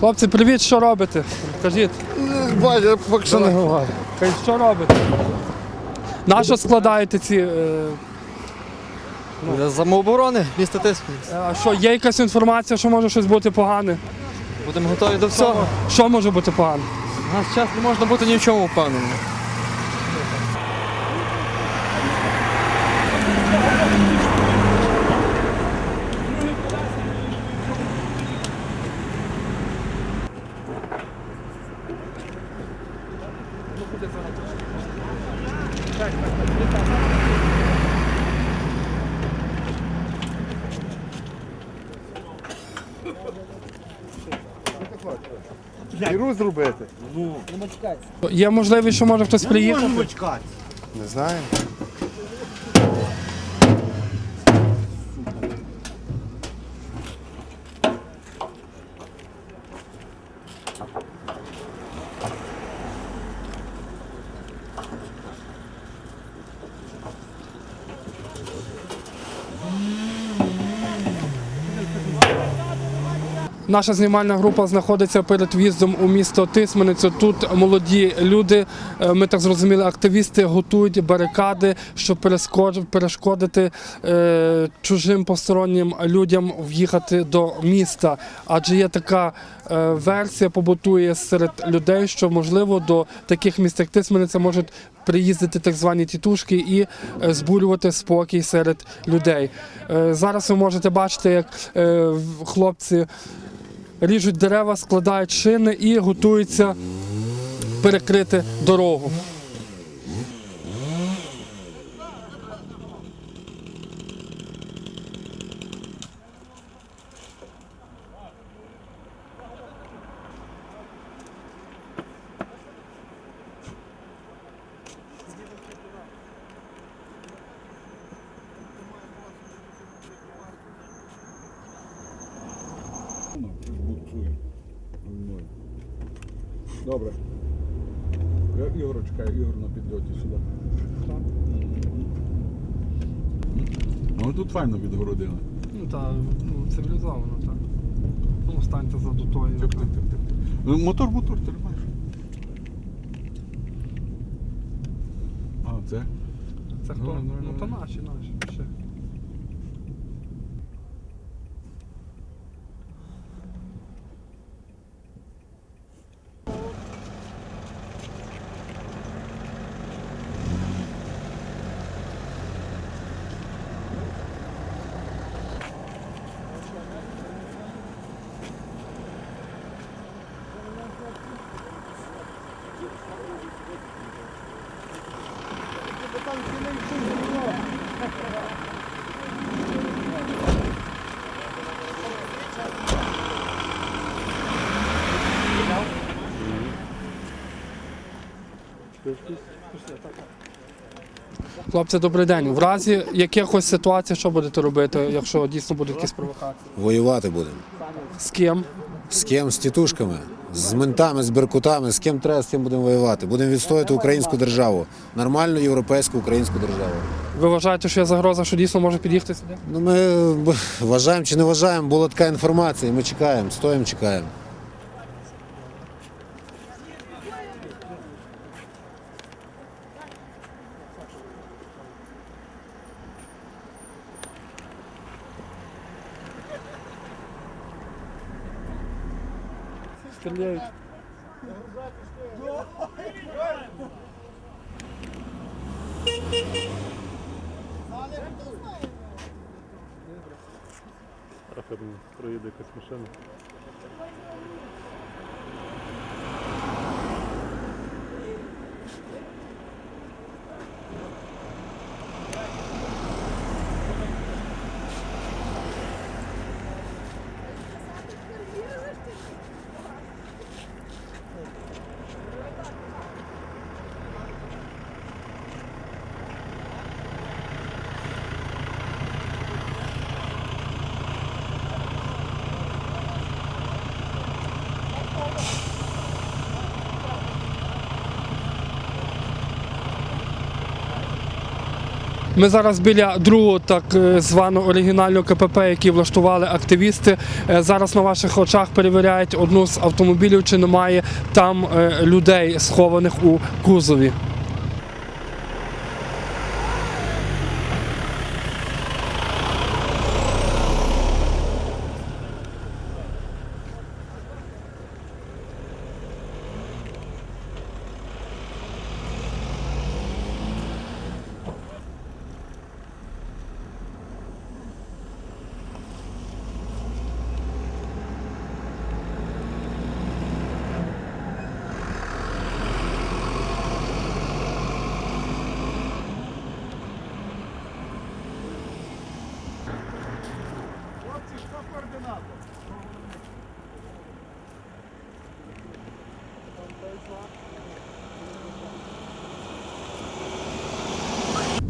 Хлопці, привіт, що робите? Кажіть, Бачу, поки що не говорю. кажіть, що робите? На що складаєте ці. е, Для самооборони міста Тисмін. А що, є якась інформація, що може щось бути погане? Будемо готові до всього. Що може бути погане? У нас час не можна бути ні в чому впевненим. Іру зробити? Є можливість, що може хтось приїхати? Не знаю. Наша знімальна група знаходиться перед в'їздом у місто Тисменицю. Тут молоді люди, е, ми так зрозуміли, активісти готують барикади, щоб перешкодити е, чужим постороннім людям в'їхати до міста. Адже є така е, версія, побутує серед людей, що можливо до таких міст, як Тисмениця, можуть приїздити так звані тітушки і збурювати спокій серед людей. Зараз ви можете бачити, як хлопці ріжуть дерева, складають шини і готуються перекрити дорогу. Добре. Я Ігор чекаю, Ігор на підльоті сюди. Ну тут файно відгородили. Ну так, ну, цивілізовано так. Ну, станьте за дотою. Тип, тип, тип, тип. Ну, Мотор, мотор, ти маєш. А, це? Це хто? Ну, Ну, ну, то ну. наші, наші. Ще. Хлопці, добрий день. В разі якихось ситуацій, що будете робити, якщо дійсно будуть якісь провокації? Воювати будемо. З ким? З ким? З тітушками, з ментами, з беркутами, з ким треба, з ким будемо воювати. Будемо відстояти українську державу, нормальну європейську українську державу. Ви вважаєте, що є загроза, що дійсно може під'їхати сюди? Ну, ми б- вважаємо чи не вважаємо, була така інформація, ми чекаємо, стоїмо, чекаємо. Проїде якась машина. Ми зараз біля другого так е, званого оригінального КПП, який влаштували активісти. Е, Зараз на ваших очах перевіряють одну з автомобілів, чи немає там е, людей, схованих у кузові.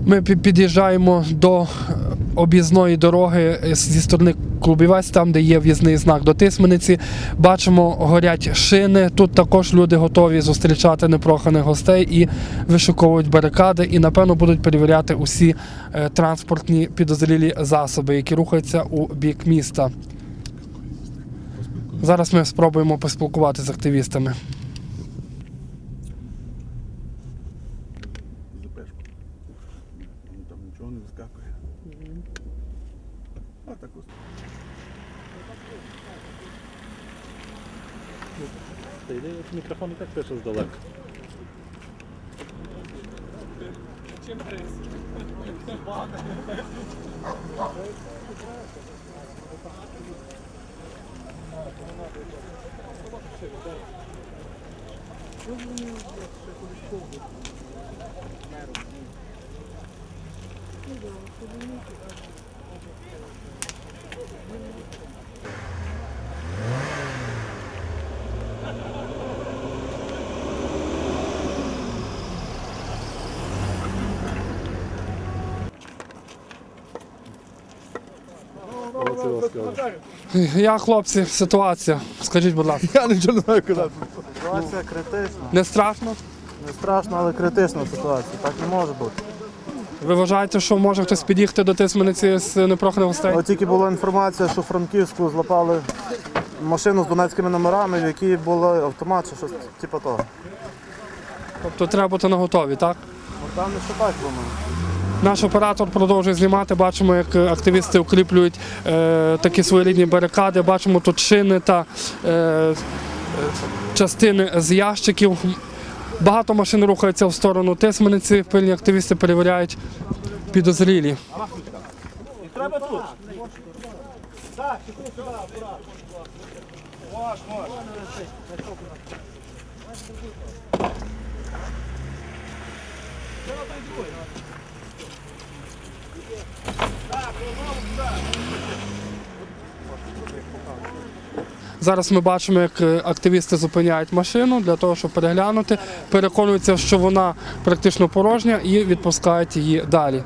Ми під'їжджаємо до е, об'їзної дороги е, зі сторони Клубівець, там, де є в'їзний знак до Тисмениці. Бачимо, горять шини. Тут також люди готові зустрічати непроханих гостей і вишуковують барикади. І, напевно, будуть перевіряти усі е, транспортні підозрілі засоби, які рухаються у бік міста. Зараз ми спробуємо поспілкуватися з активістами. Запешку. Ну, Там нічого не вискакує. А так ось. Та йде мікрофон і так пише здалека. Оце вас Я, хлопці, ситуація. Скажіть, будь ласка, Я нічого не знаю казати. Ситуація критична. не страшно? Не страшно, але критична ситуація. Так не може бути. Ви вважаєте, що може хтось під'їхати до Тисмениці з непроханих гостей? От тільки була інформація, що в Франківську злапали машину з донецькими номерами, в якій був автомат чи щось типу того. Тобто треба бути на готові, так? Ну там не що так думаю. Наш оператор продовжує знімати. Бачимо, як е, активісти укріплюють е, такі своєрідні барикади. Бачимо тут шини та е, частини з ящиків. Багато машин рухаються в сторону Тисмениці. Пильні активісти перевіряють підозрілі. Зараз ми бачимо, як е, активісти зупиняють машину для того, щоб переглянути, переконуються, що вона практично порожня, і відпускають її далі.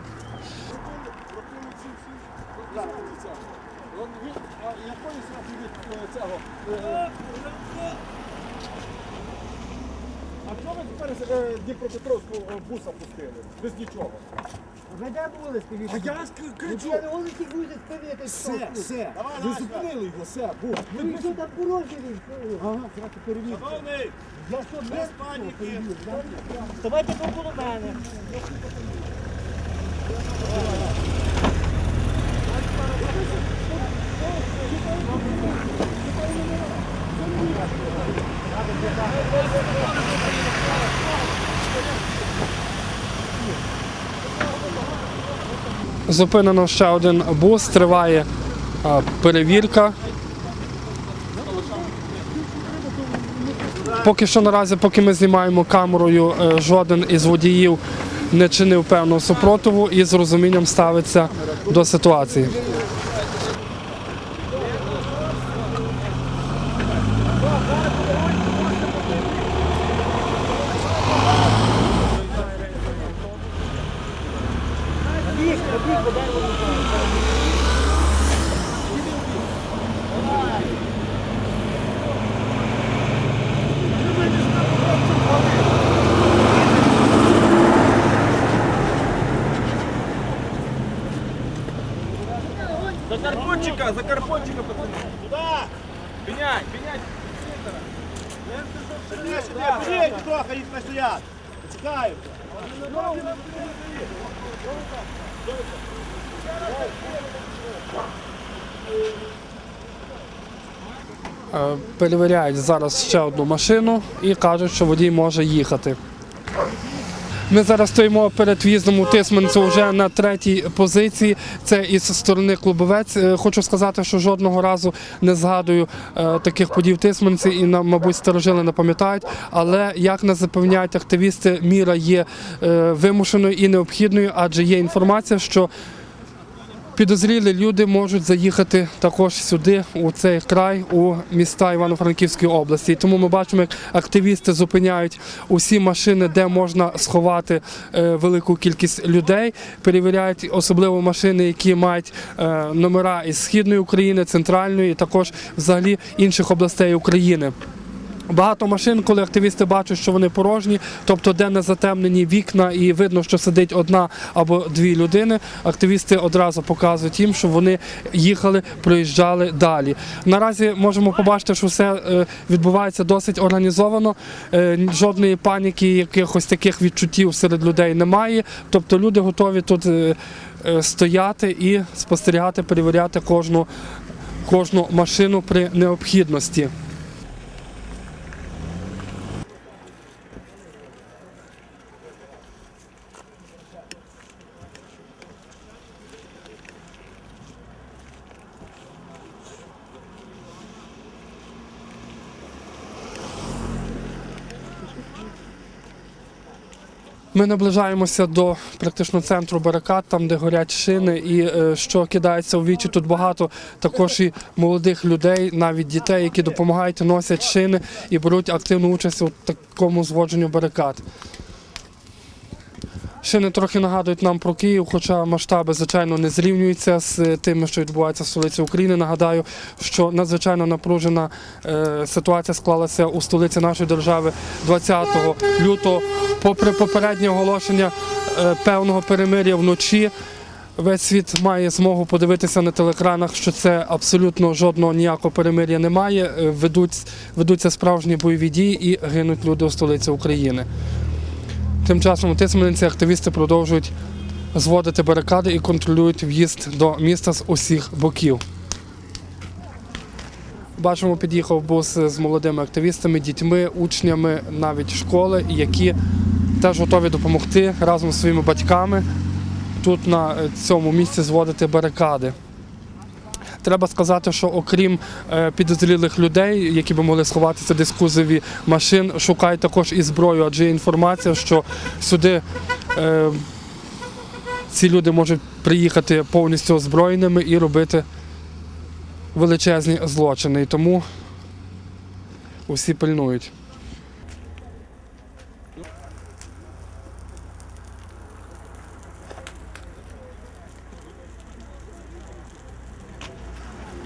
А чого ви тепер е, Дніпропетровську е, буса пустили? Без нічого. А я ск- кричу. Все, все. Ви зупинили його, все, бус. Ви бус. Ага, зараз перевірте. Я що, без паніки. Давайте навколо мене. Зупинено ще один бус, триває перевірка. Поки що наразі, поки ми знімаємо камерою, е, жоден із водіїв не чинив певного супротиву і з розумінням ставиться до ситуації. За карпончика, за карпончика, пацаны. Туда! Пенять, пенять. Сюда, блядь, трохи їх стоять. Чекаю. Е, Перевіряють зараз ще одну машину і кажуть, що водій може їхати. Ми зараз стоїмо перед в'їздом у Тисменцю вже на третій позиції. Це із сторони клубовець. Е, Хочу сказати, що жодного разу не згадую е, таких подій в Тисменці і, мабуть, старожили не пам'ятають. Але як нас запевняють активісти, міра є е, вимушеною і необхідною, адже є інформація, що Підозрілі люди можуть заїхати також сюди, у цей край, у міста Івано-Франківської області. Тому ми бачимо, як активісти зупиняють усі машини, де можна сховати е, велику кількість людей. Перевіряють особливо машини, які мають е, номера із східної України, центральної, також взагалі інших областей України. Багато машин, коли активісти бачать, що вони порожні, тобто де не затемнені вікна і видно, що сидить одна або дві людини. Активісти одразу показують їм, що вони їхали, проїжджали далі. Наразі можемо побачити, що все е, відбувається досить організовано. Е, Жодної паніки, якихось таких відчуттів серед людей немає. Тобто люди готові тут е, стояти і спостерігати, перевіряти кожну, кожну машину при необхідності. Ми наближаємося до практично центру барикад, там де горять шини, і е, що кидається у вічі, тут багато також і молодих людей, навіть дітей, які допомагають, носять шини і беруть активну участь у такому зводженню барикад. Шини трохи нагадують нам про Київ, хоча масштаби, звичайно, не зрівнюються з тими, що відбувається в столиці України. Нагадаю, що надзвичайно напружена е, ситуація склалася у столиці нашої держави 20 лютого. Попри попереднє оголошення е, певного перемир'я вночі. Весь світ має змогу подивитися на телекранах, що це абсолютно жодного ніякого перемир'я немає. Е, Ведуть, ведуться справжні бойові дії і гинуть люди у столиці України. Тим часом у Тисменці активісти продовжують зводити барикади і контролюють в'їзд до міста з усіх боків. Бачимо, під'їхав бус з молодими активістами, дітьми, учнями навіть школи, які теж готові допомогти разом з своїми батьками тут на цьому місці зводити барикади. Треба сказати, що окрім е, підозрілих людей, які би могли сховатися десь кузові машин, шукають також і зброю, адже є інформація, що сюди е, ці люди можуть приїхати повністю озброєними і робити величезні злочини. І тому усі пильнують.